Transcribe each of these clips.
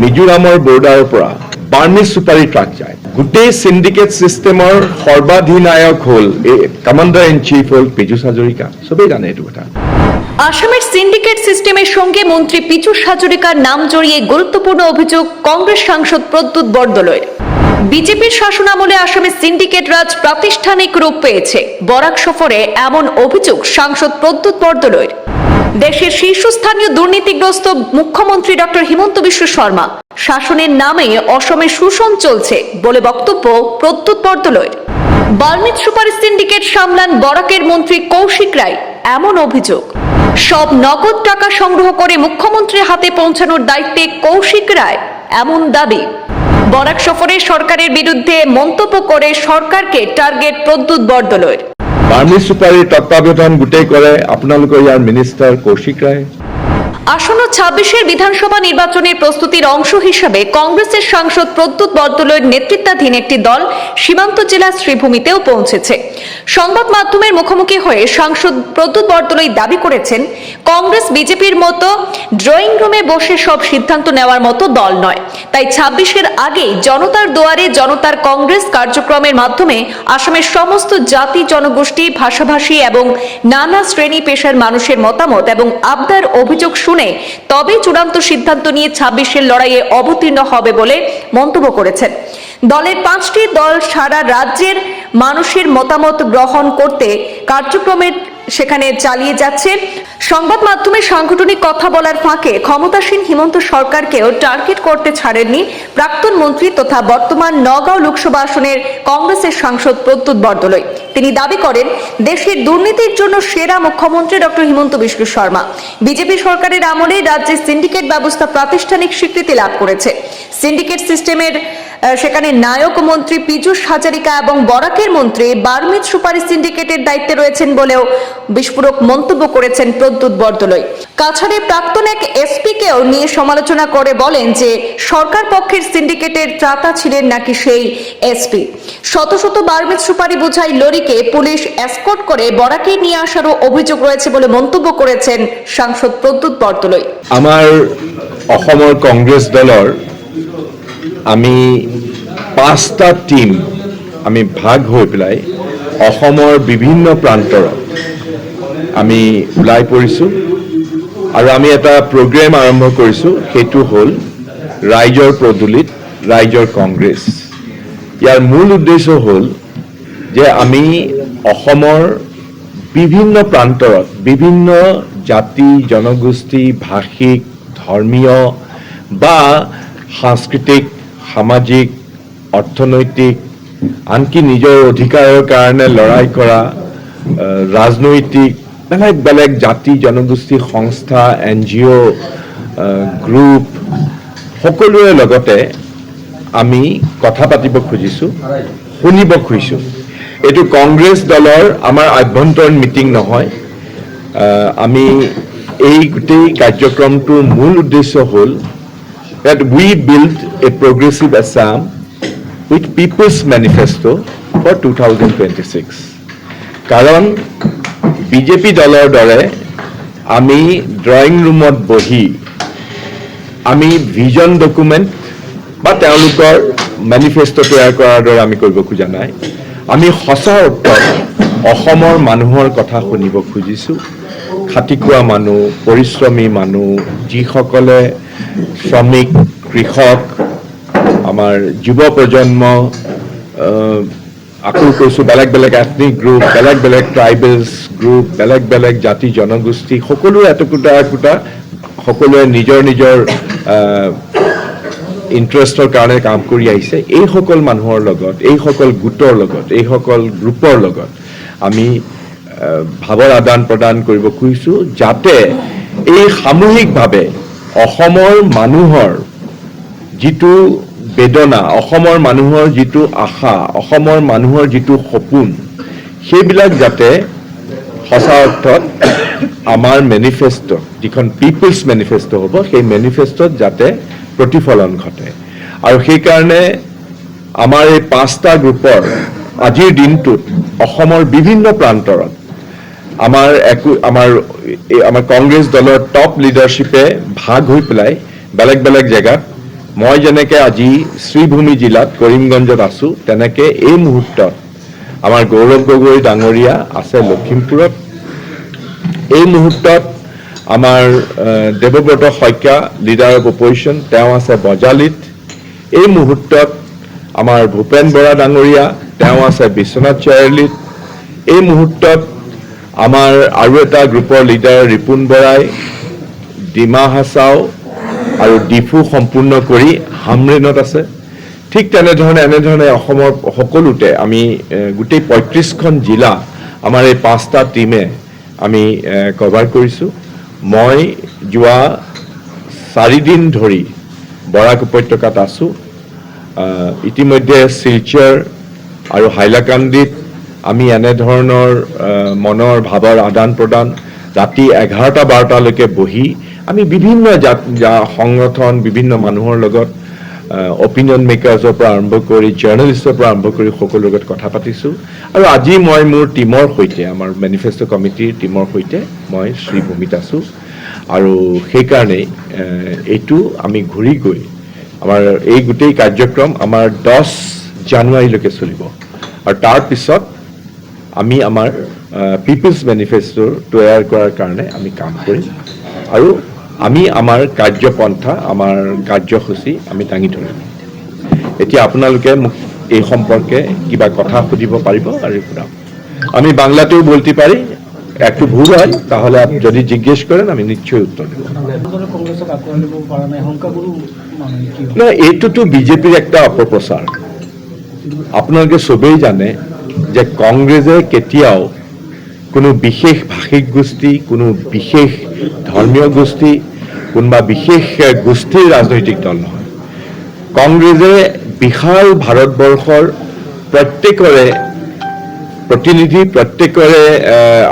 মিজোৰামৰ বৰ্ডাৰৰ পৰা বাৰ্মিজ চুপাৰী ট্ৰাক যায়। গোটেই চিণ্ডিকেট ছিষ্টেমৰ সৰ্বাধিনায়ক হ'ল এই কমাণ্ডাৰ ইন চিফ হ'ল পীযুষ হাজৰিকা চবেই জানে এইটো কথা। আসামের সিন্ডিকেট সিস্টেমের সঙ্গে মন্ত্রী পিচু হাজরিকার নাম জড়িয়ে গুরুত্বপূর্ণ অভিযোগ কংগ্রেস সাংসদ প্রদ্যুৎ বরদলৈর। বিজেপির শাসনামলে আসামে সিন্ডিকেট রাজ প্রাতিষ্ঠানিক রূপ পেয়েছে। বরাক সফরে এমন অভিযোগ সাংসদ প্রদ্যুৎ বরদলৈর। দেশের শীর্ষস্থানীয় দুর্নীতিগ্রস্ত মুখ্যমন্ত্রী ডক্টর হিমন্ত বিশ্ব শর্মা শাসনের নামে অসমে শোষণ চলছে বলে বক্তব্য প্রদ্যুৎ বরদলৈর বাল্মিক সুপার সিন্ডিকেট সামলান বরাকের মন্ত্রী কৌশিক রায়, এমন অভিযোগ। সব নগদ টাকা সংগ্রহ করে মুখ্যমন্ত্রীর হাতে পৌঁছানোর দায়িত্বে কৌশিক রায়, এমন দাবি। বরাক সফরে সরকারের বিরুদ্ধে মন্তব্য করে সরকারকে টার্গেট প্রদ্যুৎ বরদলৈর বাৰ্মিজ চুপাৰীৰ তত্বাৱধান গোটেই কৰে। আপোনালোকৰ ইয়াৰ মিনিষ্টাৰ কৌশিক ৰায়। আসন্ন ছাব্বিশের বিধানসভা নির্বাচনের প্রস্তুতির অংশ হিসাবে কংগ্রেসের সাংসদ প্রদ্যুৎ বরদলৈর নেতৃত্বাধীন একটি দল সীমান্ত জেলার শ্রীভূমিতেও পৌঁছেছে। সংবাদ মাধ্যমের মুখোমুখি হয়ে সাংসদ প্রদ্যুৎ বরদলৈ দাবি করেছেন, কংগ্রেস বিজেপির মতো ড্রয়িং রুমে বসে সব সিদ্ধান্ত নেওয়ার মতো দল নয়। তাই ছাব্বিশের আগেই জনতার দুয়ারে জনতার কংগ্রেস কার্যক্রমের মাধ্যমে আসামের সমস্ত জাতি জনগোষ্ঠী, ভাষাভাষী এবং নানা শ্রেণি পেশার মানুষের মতামত এবং আবদার অভিযোগ শুনে তবে চূড়ান্ত সিদ্ধান্ত নিয়ে ছাব্বিশের লড়াইয়ে অবতীর্ণ হবে বলে মন্তব্য করেছেন। দলের পাঁচটি দল সারা রাজ্যের মানুষের মতামত গ্রহণ করতে কার্যক্রমের সেখানে চালিয়ে যাচ্ছে। সংবাদ মাধ্যমে সাংগঠনিক কথা বলার ফাঁকে ক্ষমতাসীন হিমন্ত সরকারকেও টার্গেট করতে ছাড়েননি প্রাক্তন মন্ত্রী তথা বর্তমান নগাঁও লোকসভা আসনের কংগ্রেসের সাংসদ প্রদ্যুৎ বরদলৈ। তিনি দাবি করেন, দেশের দুর্নীতির জন্য সেরা মুখ্যমন্ত্রী ডক্টর হিমন্ত বিশ্ব শর্মা। বিজেপি সরকারের আমলে রাজ্যে সিন্ডিকেট ব্যবস্থা প্রাতিষ্ঠানিক স্বীকৃতি লাভ করেছে। সিন্ডিকেট সিস্টেমের সেখানে নায়ক মন্ত্রী পীযূষ হাজারিকা এবং বরাকের মন্ত্রী বার্মিজ সুপারি সিন্ডিকেটের দায়িত্বে রয়েছেন বলেও বিস্ফোরক মন্তব্য করেছেন প্রদ্যুৎ বরদলৈ। কাছাড়ে প্রাক্তন এক এসপিকেও নিয়ে সমালোচনা করে বলেন যে, সরকার পক্ষের সিন্ডিকেটের ত্রাতা ছিলেন নাকি সেই এসপি। শত শত বার্মিজ সুপারি বোঝাই লরিকে পুলিশ এসকর্ট করে বরাকে নিয়ে আসারও অভিযোগ রয়েছে বলে মন্তব্য করেছেন সাংসদ প্রদ্যুৎ বরদলৈ। আমাৰ অসমৰ কংগ্ৰেছ দলৰ আমি পাঁচটা টীম আমি ভাগ হৈ পেলাই অসমৰ বিভিন্ন প্ৰান্তৰত আমি ওলাই পৰিছোঁ আৰু আমি এটা প্ৰগ্ৰেম আৰম্ভ কৰিছোঁ, সেইটো হ'ল ৰাইজৰ পদূলিত ৰাইজৰ কংগ্ৰেছ। ইয়াৰ মূল উদ্দেশ্য হ'ল যে আমি অসমৰ বিভিন্ন প্ৰান্তৰত বিভিন্ন জাতি, জনগোষ্ঠী, ভাষিক, ধৰ্মীয় বা সাংস্কৃতিক, সামাজিক অৰ্থনৈতিক আনকি নিজৰ অধিকাৰৰ কাৰণে লৰাই কৰা ৰাজনৈতিক বেলেগ বেলেগ জাতি, জনগোষ্ঠী, সংস্থা এন জি অ' গ্ৰুপ সকলোৰে লগতে আমি কথা পাতিব খুজিছোঁ, শুনিব খুজিছোঁ। এইটো কংগ্ৰেছ দলৰ আমাৰ আভ্যন্তৰীণ মিটিং নহয়। আমি এই গোটেই কাৰ্যক্ৰমটোৰ মূল উদ্দেশ্য হ'ল that we build a progressive Assam with People's Manifesto for 2026. কাৰণ বিজেপি দলৰ দৰে আমি ড্ৰয়িং ৰুমত বহি, আমি ভিজন ডকুমেণ্ট বা তেওঁলোকৰ মেনিফেষ্টো তৈয়াৰ কৰাৰ দৰে আমি কৰিব খোজা নাই আমি সঁচা অৰ্থত অসমৰ মানুহৰ কথা শুনিব খুজিছোঁ খাটি খোৱা মানুহ, পৰিশ্ৰমী মানুহ, যিসকলে শ্ৰমিক, কৃষক আমাৰ যুৱ প্ৰজন্ম আকৌ কৈছোঁ বেলেগ বেলেগ এথনিক গ্ৰুপ বেলেগ বেলেগ ট্ৰাইবেলছ গ্ৰুপ বেলেগ বেলেগ জাতি জনগোষ্ঠী সকলোৰে একোটা একোটা সকলোৱে নিজৰ নিজৰ ইণ্টাৰেষ্টৰ কাৰণে কাম কৰি আহিছে। এইসকল মানুহৰ লগত, এইসকল গোটৰ লগত, এইসকল গ্ৰুপৰ লগত আমি ভাৱৰ আদান প্ৰদান কৰিব খুজিছোঁ যাতে এই সামূহিকভাৱে অসমৰ মানুহৰ যিটো বেদনা অসমৰ মানুহৰ যিটো আশা অসমৰ মানুহৰ যিটো সপোন সেইবিলাক যাতে সঁচা অৰ্থত আমাৰ মেনিফেষ্টো যিখন পিপলছ মেনিফেষ্টো হ'ব সেই মেনিফেষ্টোত যাতে প্ৰতিফলন ঘটে। আৰু সেইকাৰণে আমাৰ এই পাঁচটা গ্ৰুপৰ আজিৰ দিনটোত অসমৰ বিভিন্ন প্ৰান্তৰত আমাৰ একো আমাৰ আমাৰ কংগ্ৰেছ দলৰ টপ লিডাৰশ্বিপে ভাগ হৈ পেলাই বেলেগ বেলেগ জেগাত মই যেনেকে আজি শ্ৰীভূমি জিলাত কৰিমগঞ্জত আছো তেনেকে এই মুহূৰ্তত আমাৰ গৌৰৱ গগৈ ডাঙৰীয়া আছে লখিমপুৰত। এই মুহূৰ্তত আমাৰ Debabrata Saikia leader of opposition তেওঁ আছে বজালিত। এই মুহূৰ্তত আমাৰ ভূপেন বৰা ডাঙৰীয়া তেওঁ আছে বিশ্বনাথ চাৰিআলিত এই মুহূৰ্তত আমাৰ আৰু এটা গ্ৰুপৰ লিডাৰ ৰিপুণ বৰাই ডিমা হাছাও আৰু ডিফু সম্পূৰ্ণ কৰি হামৰেনত আছে। ঠিক তেনেধৰণে, এনেধৰণে অসমৰ সকলোতে আমি গোটেই পঁয়ত্ৰিছখন জিলা, আমাৰ এই পাঁচটা টীমে আমি কভাৰ কৰিছোঁ। মই যোৱা চাৰিদিন ধৰি বৰাক উপত্যকাত আছোঁ। ইতিমধ্যে শিলচৰ আৰু হাইলাকান্দিত আমি এনেধৰণৰ মনৰ ভাৱৰ আদান প্ৰদান ৰাতি এঘাৰটা বাৰটালৈকে বহি আমি বিভিন্ন সংগঠন, বিভিন্ন মানুহৰ লগত অপিনিয়ন মেকাৰ্ছৰ পৰা আৰম্ভ কৰি জাৰ্নেলিষ্টৰ পৰা আৰম্ভ কৰি সকলোৰ লগত কথা পাতিছোঁ। আৰু আজি মই মোৰ টীমৰ সৈতে, আমাৰ মেনিফেষ্টো কমিটিৰ টীমৰ সৈতে মই শ্ৰীভূমিত আছোঁ। আৰু সেইকাৰণেই এইটো আমি ঘূৰি গৈ আমাৰ এই গোটেই কাৰ্যক্ৰম আমাৰ দহ জানুৱাৰীলৈকে চলিব। আৰু তাৰ পিছত আমি আমাৰ পিপলছ মেনিফেষ্টো তৈয়াৰ কৰাৰ কাৰণে আমি কাম কৰিম। আৰু আমি আমাৰ কাৰ্যপন্থা, আমাৰ কাৰ্যসূচী আমি দাঙি ধৰিম। এতিয়া আপোনালোকে মোক এই সম্পর্কে কিবা কথা সুধিব পাৰিব আৰু সুধাম। আমি বাংলাতেও বলতে পারি একটু ভুল হয়, তাহলে যদি জিজ্ঞেস করেন, আমি নিশ্চয়ই উত্তর দেব। না, এইটোতো বিজেপিৰ একটা অপপ্ৰচাৰ আপোনালোকে চবেই জানে যে কংগ্ৰেছে কেতিয়াও কোনো বিশেষ ভাষিক গোষ্ঠী, কোনো বিশেষ ধৰ্মীয় গোষ্ঠী, কোনোবা বিশেষ গোষ্ঠীৰ ৰাজনৈতিক দল নহয়। কংগ্ৰেছে বিশাল ভাৰতবৰ্ষৰ প্ৰত্যেকৰে প্ৰতিনিধি, প্ৰত্যেকৰে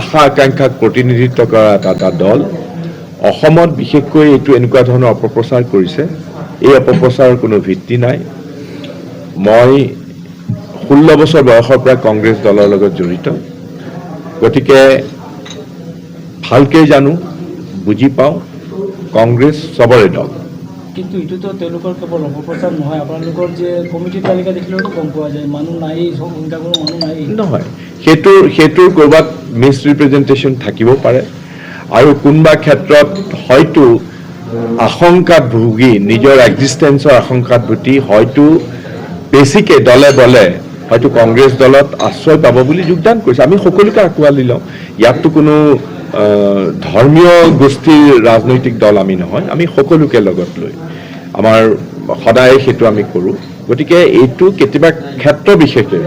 আশা আকাংক্ষাক প্ৰতিনিধিত্ব কৰা এটা এটা দল। অসমত বিশেষকৈ এইটো এনেকুৱা ধৰণৰ অপপ্ৰচাৰ কৰিছে। এই অপপ্ৰচাৰৰ কোনো ভিত্তি নাই। মই ষোল্ল বছৰ বয়সৰ পৰা কংগ্ৰেছ দলৰ লগত জড়িত। গতিকে ভালকৈ জানো বুজি পাওঁ কংগ্ৰেছ চবৰে দল। কিন্তু এইটোতো তেওঁলোকৰ কেৱল অপপ্ৰচাৰ নহয় আপোনালোকৰ যে কমিটিৰ তালিকা দেখিলেওতো গম পোৱা যায় মানুহ নায়েই সংখ্যাগুৰু মানুহ নায়েই। নহয় সেইটোৰ সেইটোৰ ক'ৰবাত মিছ ৰিপ্ৰেজেণ্টেশ্যন থাকিব পাৰে আৰু কোনোবা ক্ষেত্ৰত হয়তো আশংকাত ভুগি নিজৰ এক্সিষ্টেঞ্চৰ আশংকাত ভুগি হয়তো বেছিকৈ দলে বলে হয়তো কংগ্ৰেছ দলত আশ্ৰয় পাব বুলি যোগদান কৰিছে। আমি সকলোকে আঁকোৱালি লওঁ। ইয়াততো কোনো ধৰ্মীয় গোষ্ঠীৰ ৰাজনৈতিক দল আমি নহয়, আমি সকলোকে লগত লৈ। আমাৰ সদায় সেইটো আমি কৰোঁ। গতিকে এইটো কেতিয়াবা ক্ষেত্ৰ বিশেষে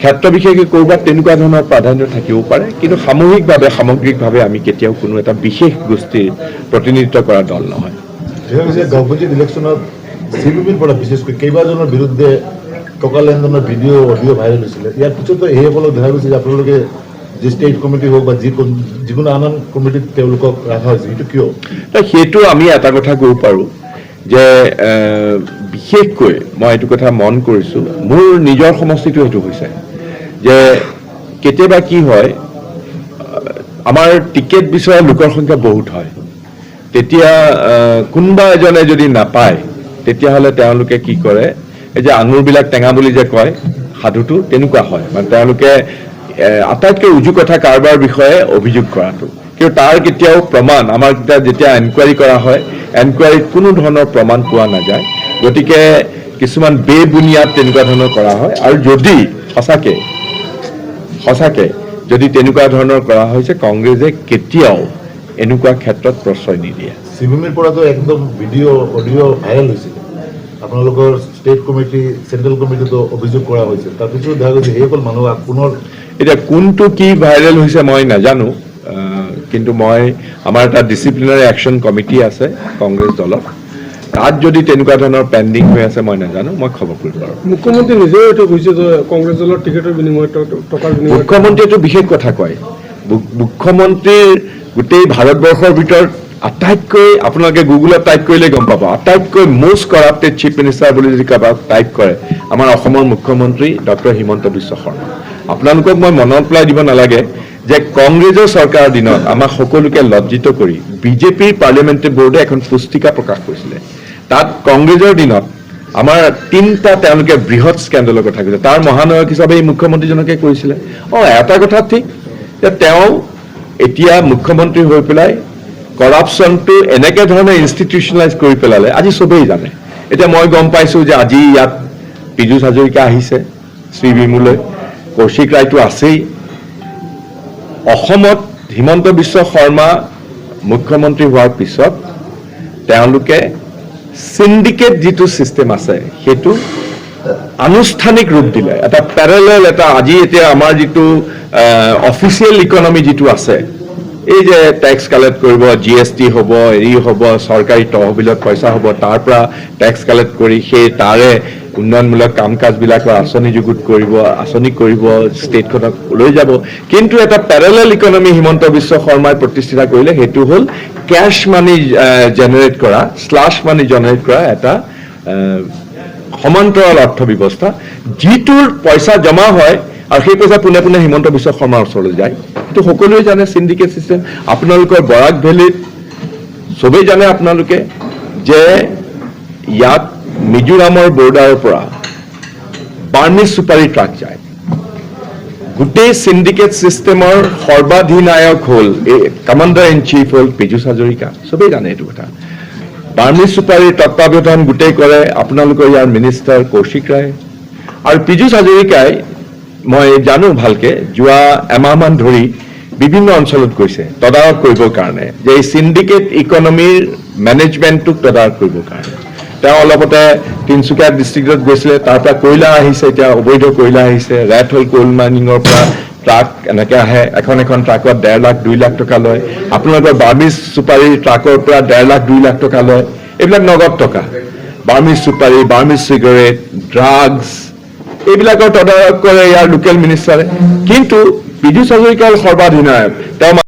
ক্ষেত্ৰ বিশেষে ক'ৰবাত তেনেকুৱা ধৰণৰ প্ৰাধান্য থাকিব পাৰে, কিন্তু সামূহিকভাৱে, সামগ্ৰিকভাৱে আমি কেতিয়াও কোনো এটা বিশেষ গোষ্ঠীৰ প্ৰতিনিধিত্ব কৰা দল নহয়। দেখা গৈছে গাঁও পঞ্চায়ত ইলেকশ্যনত চি পি পিৰ বিশেষকৈ কেইবাজনৰ বিৰুদ্ধে টকা ভিডিঅ' অডিঅ' ভাইৰেল হৈছিলে। ইয়াৰ পিছতো এইসকলক দেখা গৈছে যে আপোনালোকে যি ষ্টেট কমিটি হওক বা যি যিকোনো আন আন কমিটিত তেওঁলোকক ৰখা হৈছে, এইটো কিয়? সেইটো আমি এটা কথা ক'ব পাৰোঁ, যে বিশেষকৈ মই এইটো কথা মন কৰিছোঁ, মোৰ নিজৰ সমষ্টিটো সেইটো হৈছে, যে কেতিয়াবা কি হয়, আমাৰ টিকেট বিচৰা লোকৰ সংখ্যা বহুত হয়, তেতিয়া কোনোবা এজনে যদি নাপায়, তেতিয়াহ'লে তেওঁলোকে কি কৰে, এই যে আঙুৰবিলাক টেঙা বুলি যে কয়, সাধুটো তেনেকুৱা হয় মানে তেওঁলোকে আটাইতকৈ উজু কথা কাৰোবাৰ বিষয়ে অভিযোগ কৰাটো। কিন্তু তাৰ কেতিয়াও প্ৰমাণ, আমাৰ যেতিয়া এনকুৱাৰী কৰা হয় এনকুৱাৰীত কোনো ধৰণৰ প্ৰমাণ পোৱা নাযায়। গতিকে কিছুমান বেবুনিয়াদ তেনেকুৱা ধৰণৰ কৰা হয়। আৰু যদি সঁচাকৈ সঁচাকৈ যদি তেনেকুৱা ধৰণৰ কৰা হৈছে, কংগ্ৰেছে কেতিয়াও এনেকুৱা ক্ষেত্ৰত প্ৰশ্ৰয় নিদিয়ে। চি পি পিৰ পৰাতো একদম ভিডিঅ' অডিঅ' ভাইৰেল হৈছিলে। আপোনালোকৰ ষ্টেট কমিটি চেণ্ট্ৰেল কমিটিতো অভিযোগ কৰা হৈছিল তাৰপিছত দেখা গৈছে সেইসকল মানুহ পুনৰ এতিয়া কোনটো কি ভাইৰেল হৈছে মই নাজানো কিন্তু মই আমাৰ এটা ডিচিপ্লিনাৰী একশ্যন কমিটি আছে কংগ্ৰেছ দলত তাত যদি তেনেকুৱা ধৰণৰ পেণ্ডিং হৈ আছে মই নাজানো মই খবৰ কৰিব পাৰোঁ মুখ্যমন্ত্ৰী নিজেও এইটো কৈছে যে কংগ্ৰেছ দলৰ টিকেটৰ বিনিময়ত টকাৰ বিনিময়ত মুখ্যমন্ত্ৰীয়েতো বিশেষ কথা কয়। মুখ্যমন্ত্ৰীৰ গোটেই ভাৰতবৰ্ষৰ ভিতৰত আটাইতকৈ আপোনালোকে গুগলত টাইপ কৰিলে গম পাব। আটাইতকৈ মষ্ট কৰাপ্টেড চিফ মিনিষ্টাৰ বুলি যদি কাৰোবাক টাইপ কৰে আমাৰ অসমৰ মুখ্যমন্ত্ৰী ডক্টৰ হিমন্ত বিশ্ব শৰ্মা। আপোনালোকক মই মনত পেলাই দিব নালাগে যে কংগ্ৰেছৰ চৰকাৰৰ দিনত আমাক সকলোকে লজ্জিত কৰি বিজেপিৰ পাৰ্লিয়ামেণ্টাৰী বৰ্ডে এখন পুস্তিকা প্ৰকাশ কৰিছিলে। তাত কংগ্ৰেছৰ দিনত আমাৰ তিনিটা তেওঁলোকে বৃহৎ স্কেণ্ডেলৰ কথা কৈছে। তাৰ মহানায়ক হিচাপে এই মুখ্যমন্ত্ৰীজনকে কৰিছিলে। অঁ, এটা কথা ঠিক যে তেওঁ এতিয়া মুখ্যমন্ত্ৰী হৈ পেলাই কৰাপশ্যনটো এনেকে ধৰণে ইনষ্টিটিউচনেলাইজ কৰি পেলালে, আজি চবেই জানে। এতিয়া মই গম পাইছোঁ যে আজি ইয়াত পীযুষ হাজৰিকা আহিছে, শ্ৰী কৌশিক ৰায়টো আছেই। অসমত হিমন্ত বিশ্ব শৰ্মা মুখ্যমন্ত্ৰী হোৱাৰ পিছত তেওঁলোকে চিণ্ডিকেট যিটো ছিষ্টেম আছে, সেইটো আনুষ্ঠানিক ৰূপ দিলে। এটা পেৰেলেল এটা আজি এতিয়া আমাৰ যিটো অফিচিয়েল ইকনমি যিটো আছে এই যে টেক্স কালেক্ট কৰিব জি এছ টি হ'ব হেৰি হ'ব, চৰকাৰী তহবিলত পইচা হ'ব, তাৰ পৰা টেক্স কালেক্ট কৰি সেই তাৰে উন্নয়নমূলক কাম কাজবিলাকৰ আঁচনি যুগুত কৰিব, আঁচনি কৰিব ষ্টেটখনক লৈ যাব। কিন্তু এটা পেৰেলেল ইকনমি হিমন্ত বিশ্ব শৰ্মাই প্ৰতিষ্ঠা কৰিলে, সেইটো হ'ল কেছ মানি জেনেৰেট কৰা শ্লাছ মানি জেনেৰেট কৰা এটা সমান্তৰাল অৰ্থ ব্যৱস্থা যিটোৰ পইচা জমা হয় আৰু সেই পইচা পোনে পোনে হিমন্ত বিশ্ব শৰ্মাৰ ওচৰলৈ যায়। সেইটো সকলোৱে জানে চিণ্ডিকেট চিষ্টেম আপোনালোকৰ বৰাক ভেলীত চবেই জানে আপোনালোকে যে ইয়াত মিজোৰামৰ বৰ্ডাৰৰ পৰা বাৰ্মিজ চুপাৰী ট্ৰাক যায়। গোটেই চিণ্ডিকেট ছিষ্টেমৰ সৰ্বাধিনায়ক হ'ল এই কমাণ্ডাৰ ইন চিফ হ'ল পীযুষ হাজৰিকা। চবেই জানে এইটো কথা। বাৰ্মিজ চুপাৰীৰ তত্বাৱধান গোটেই কৰে আপোনালোকৰ ইয়াৰ মিনিষ্টাৰ কৌশিক ৰায়। আৰু পীযুষ হাজৰিকাই মই জানো ভালকে, যোৱা এমাহমান ধৰি বিভিন্ন অঞ্চলত গৈছে, তদাৰক কৰিবৰ কাৰণে। যে এই চিণ্ডিকেট ইকনমিৰ মেনেজমেণ্টটোক তদাৰক কৰিবৰ কাৰণে। তেওঁ অলপতে তিনিচুকীয়া ডিষ্ট্ৰিক্টত গৈছিলে, তাৰ পৰা কয়লা আহিছে, এতিয়া অবৈধ কয়লা আহিছে, ৰেড হ'ল কোল মাইনিঙৰ পৰা ট্ৰাক এনেকে আহে, এখন এখন ট্ৰাকত ডেৰ লাখ, দুই লাখ টকা লয়। আপোনালোকৰ বাৰ্মিজ চুপাৰী ট্ৰাকৰ পৰা ডেৰ লাখ, দুই লাখ টকা লয়। এইবিলাক নগদ টকা। বাৰ্মিজ চুপাৰী বাৰ্মিজ চিগাৰেট ড্ৰাগছ এইবিলাকৰ তদাৰক কৰে ইয়াৰ লোকেল মিনিষ্টাৰে কিন্তু পীযুষ হাজৰিকাৰ সৰ্বাধিনায়ক তেওঁ